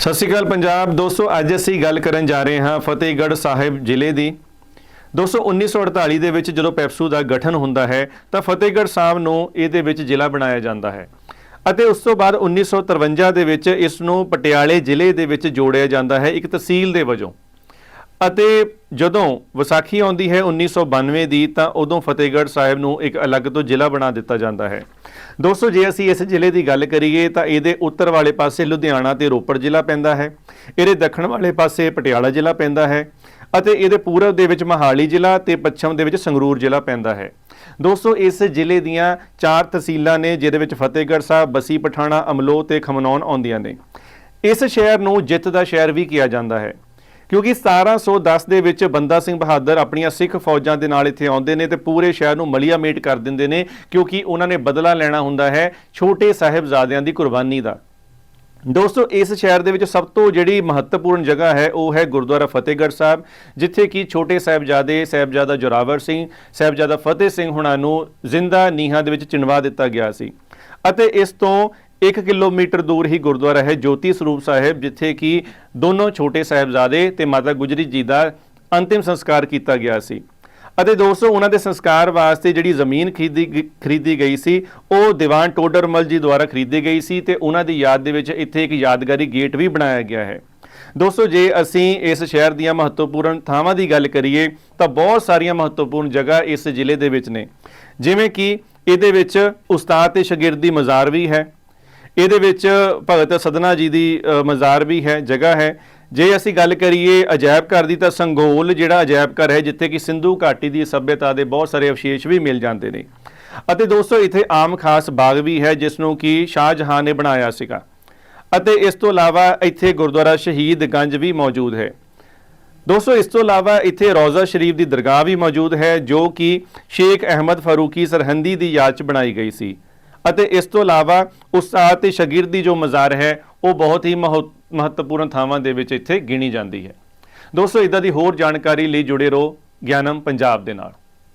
ਸਤਿ ਸ਼੍ਰੀ ਅਕਾਲ ਪੰਜਾਬ। ਦੋਸਤੋ, ਅੱਜ ਅਸੀਂ ਗੱਲ ਕਰਨ ਜਾ ਰਹੇ ਹਾਂ ਫਤਿਹਗੜ੍ਹ ਸਾਹਿਬ ਜ਼ਿਲ੍ਹੇ ਦੀ। ਦੋਸਤੋ 1948 ਦੇ ਵਿੱਚ ਜਦੋਂ ਪੈਪਸੂ ਦਾ ਗਠਨ ਹੁੰਦਾ ਹੈ, ਤਾਂ ਫਤਿਹਗੜ੍ਹ ਸਾਹਿਬ ਨੂੰ ਇਹਦੇ ਵਿੱਚ ਜ਼ਿਲ੍ਹਾ ਬਣਾਇਆ ਜਾਂਦਾ ਹੈ। ਅਤੇ ਉਸ ਤੋਂ ਬਾਅਦ 1953 ਦੇ ਵਿੱਚ ਇਸ ਨੂੰ ਪਟਿਆਲੇ ਜ਼ਿਲ੍ਹੇ ਦੇ ਵਿੱਚ ਜੋੜਿਆ ਜਾਂਦਾ ਹੈ, ਇੱਕ ਤਹਿਸੀਲ ਦੇ ਵਜੋਂ। ਅਤੇ ਜਦੋਂ ਵਿਸਾਖੀ ਆਉਂਦੀ ਹੈ 1992 ਦੀ, ਤਾਂ ਉਦੋਂ ਫਤਿਹਗੜ੍ਹ ਸਾਹਿਬ ਨੂੰ ਇੱਕ ਅਲੱਗ ਤੋਂ ਜ਼ਿਲ੍ਹਾ ਬਣਾ ਦਿੱਤਾ ਜਾਂਦਾ ਹੈ। ਦੋਸਤੋ, ਜੇ ਅਸੀਂ ਇਸ ਜ਼ਿਲ੍ਹੇ ਦੀ ਗੱਲ ਕਰੀਏ, ਤਾਂ ਇਹਦੇ ਉੱਤਰ ਵਾਲੇ ਪਾਸੇ ਲੁਧਿਆਣਾ ਤੇ ਰੋਪੜ ਜ਼ਿਲ੍ਹਾ ਪੈਂਦਾ ਹੈ। ਇਹਦੇ ਦੱਖਣ ਵਾਲੇ ਪਾਸੇ ਪਟਿਆਲਾ ਜ਼ਿਲ੍ਹਾ ਪੈਂਦਾ ਹੈ ਅਤੇ ਇਹਦੇ ਪੂਰਬ ਦੇ ਵਿੱਚ ਮਹਾਲੀ ਜ਼ਿਲ੍ਹਾ ਤੇ ਪੱਛਮ ਦੇ ਵਿੱਚ ਸੰਗਰੂਰ ਜ਼ਿਲ੍ਹਾ ਪੈਂਦਾ ਹੈ। ਦੋਸਤੋ, ਇਸ ਜ਼ਿਲ੍ਹੇ ਦੀਆਂ ਚਾਰ ਤਹਿਸੀਲਾਂ ਨੇ, ਜਿਹਦੇ ਵਿੱਚ ਫਤਿਹਗੜ੍ਹ ਸਾਹਿਬ, ਬਸੀ ਪਠਾਣਾ ਅਮਲੋ ਤੇ ਖਮਨੌਨ ਆਉਂਦੀਆਂ ਨੇ। ਇਸ ਸ਼ਹਿਰ ਨੂੰ ਜਿੱਤ ਦਾ ਸ਼ਹਿਰ ਵੀ ਕਿਹਾ ਜਾਂਦਾ ਹੈ। ਕਿਉਂਕਿ 1710 ਦੇ ਵਿੱਚ ਬੰਦਾ ਸਿੰਘ ਬਹਾਦਰ ਆਪਣੀਆਂ ਸਿੱਖ ਫੌਜਾਂ ਦੇ ਨਾਲ ਇੱਥੇ ਆਉਂਦੇ ਨੇ ਤੇ ਪੂਰੇ ਸ਼ਹਿਰ ਨੂੰ ਮਲੀਆ ਮੇਟ ਕਰ ਦਿੰਦੇ ਨੇ, ਕਿਉਂਕਿ ਉਹਨਾਂ ਨੇ ਬਦਲਾ ਲੈਣਾ ਹੁੰਦਾ ਹੈ ਛੋਟੇ ਸਾਹਿਬਜ਼ਾਦਿਆਂ ਦੀ ਕੁਰਬਾਨੀ ਦਾ। ਦੋਸਤੋ, ਇਸ ਸ਼ਹਿਰ ਦੇ ਵਿੱਚ ਸਭ ਤੋਂ ਜਿਹੜੀ ਮਹੱਤਵਪੂਰਨ ਜਗ੍ਹਾ ਹੈ, ਉਹ ਹੈ ਗੁਰਦੁਆਰਾ ਫਤਿਹਗੜ੍ਹ ਸਾਹਿਬ, ਜਿੱਥੇ ਕਿ ਛੋਟੇ ਸਾਹਿਬਜ਼ਾਦੇ, ਸਾਹਿਬਜ਼ਾਦਾ ਜੋਰਾਵਰ ਸਿੰਘ, ਸਾਹਿਬਜ਼ਾਦਾ ਫਤਿਹ ਸਿੰਘ ਹੁਣਾਂ ਨੂੰ ਜ਼ਿੰਦਾ ਨੀਹਾਂ ਦੇ ਵਿੱਚ ਚਿਣਵਾ ਦਿੱਤਾ ਗਿਆ ਸੀ। ਅਤੇ ਇਸ ਤੋਂ 1 ਕਿਲੋਮੀਟਰ ਦੂਰ ਹੀ ਗੁਰਦੁਆਰਾ ਹੈ ਜੋਤੀ ਸਰੂਪ ਸਾਹਿਬ, ਜਿੱਥੇ ਕਿ ਦੋਨੋਂ ਛੋਟੇ ਸਾਹਿਬਜ਼ਾਦੇ ਤੇ ਮਾਤਾ ਗੁਜਰੀ ਜੀ ਦਾ ਅੰਤਿਮ ਸੰਸਕਾਰ ਕੀਤਾ ਗਿਆ ਸੀ। ਅਤੇ ਦੋਸਤੋ, ਉਹਨਾਂ ਦੇ ਸੰਸਕਾਰ ਵਾਸਤੇ ਜਿਹੜੀ ਜ਼ਮੀਨ ਖਰੀਦੀ ਗ- ਖਰੀਦੀ ਗਈ ਸੀ, ਉਹ ਦੀਵਾਨ ਟੋਡਰਮਲ ਜੀ ਦੁਆਰਾ ਖਰੀਦੀ ਗਈ ਸੀ ਤੇ ਉਹਨਾਂ ਦੀ ਯਾਦ ਦੇ ਵਿੱਚ ਇੱਥੇ ਇੱਕ ਯਾਦਗਾਰੀ ਗੇਟ ਵੀ ਬਣਾਇਆ ਗਿਆ ਹੈ। ਦੋਸਤੋ, ਜੇ ਅਸੀਂ ਇਸ ਸ਼ਹਿਰ ਦੀਆਂ ਮਹੱਤਵਪੂਰਨ ਥਾਵਾਂ ਦੀ ਗੱਲ ਕਰੀਏ, ਤਾਂ ਬਹੁਤ ਸਾਰੀਆਂ ਮਹੱਤਵਪੂਰਨ ਜਗ੍ਹਾ ਇਸ ਜ਼ਿਲ੍ਹੇ ਦੇ ਵਿੱਚ ਨੇ। ਜਿਵੇਂ ਕਿ ਇਹਦੇ ਵਿੱਚ ਉਸਤਾਦ ਤੇ ਸ਼ਾਗਿਰਦ ਦੀ ਮਜ਼ਾਰ ਵੀ ਹੈ ਇਹਦੇ ਵਿੱਚ ਭਗਤ ਸਦਨਾ ਜੀ ਦੀ ਮਜ਼ਾਰ ਵੀ ਹੈ, ਜਗ੍ਹਾ ਹੈ। ਜੇ ਅਸੀਂ ਗੱਲ ਕਰੀਏ ਅਜਾਇਬ ਘਰ ਦੀ ਤਾਂ ਸੰਗੋਲ ਜਿਹੜਾ ਅਜਾਇਬ ਘਰ ਹੈ, ਜਿੱਥੇ ਕਿ ਸਿੰਧੂ ਘਾਟੀ ਦੀ ਸਭਿਅਤਾ ਦੇ ਬਹੁਤ ਸਾਰੇ ਅਵਸ਼ੇਸ਼ ਵੀ ਮਿਲ ਜਾਂਦੇ ਨੇ। ਅਤੇ ਦੋਸਤੋ, ਇੱਥੇ ਆਮ ਖਾਸ ਬਾਗ ਵੀ ਹੈ ਜਿਸ ਨੂੰ ਕਿ ਸ਼ਾਹਜਹਾਨ ਨੇ ਬਣਾਇਆ ਸੀਗਾ। ਅਤੇ ਇਸ ਤੋਂ ਇਲਾਵਾ ਇੱਥੇ ਗੁਰਦੁਆਰਾ ਸ਼ਹੀਦ ਗੰਜ ਵੀ ਮੌਜੂਦ ਹੈ। ਦੋਸਤੋ, ਇਸ ਤੋਂ ਇਲਾਵਾ ਇੱਥੇ ਰੌਜ਼ਾ ਸ਼ਰੀਫ ਦੀ ਦਰਗਾਹ ਵੀ ਮੌਜੂਦ ਹੈ, ਜੋ ਕਿ ਸ਼ੇਖ ਅਹਿਮਦ ਫਾਰੂਕੀ ਸਰਹੰਦੀ ਦੀ ਯਾਦ 'ਚ ਬਣਾਈ ਗਈ ਸੀ। ਅਤੇ ਇਸ ਤੋਂ ਇਲਾਵਾ ਉਸਤਾਦ ਤੇ ਸ਼ਾਗਿਰਦ ਦੀ ਜੋ ਮਜ਼ਾਰ ਹੈ, ਉਹ ਬਹੁਤ ਹੀ ਮਹੱਤ- ਮਹੱਤਵਪੂਰਨ ਥਾਵਾਂ ਦੇ ਵਿੱਚ ਇੱਥੇ ਗਿਣੀ ਜਾਂਦੀ ਹੈ। ਦੋਸਤੋ ਇਦਾਂ ਦੀ ਹੋਰ ਜਾਣਕਾਰੀ ਲਈ ਜੁੜੇ ਰਹੋ ਗਿਆਨਮ ਪੰਜਾਬ ਦੇ ਨਾਲ।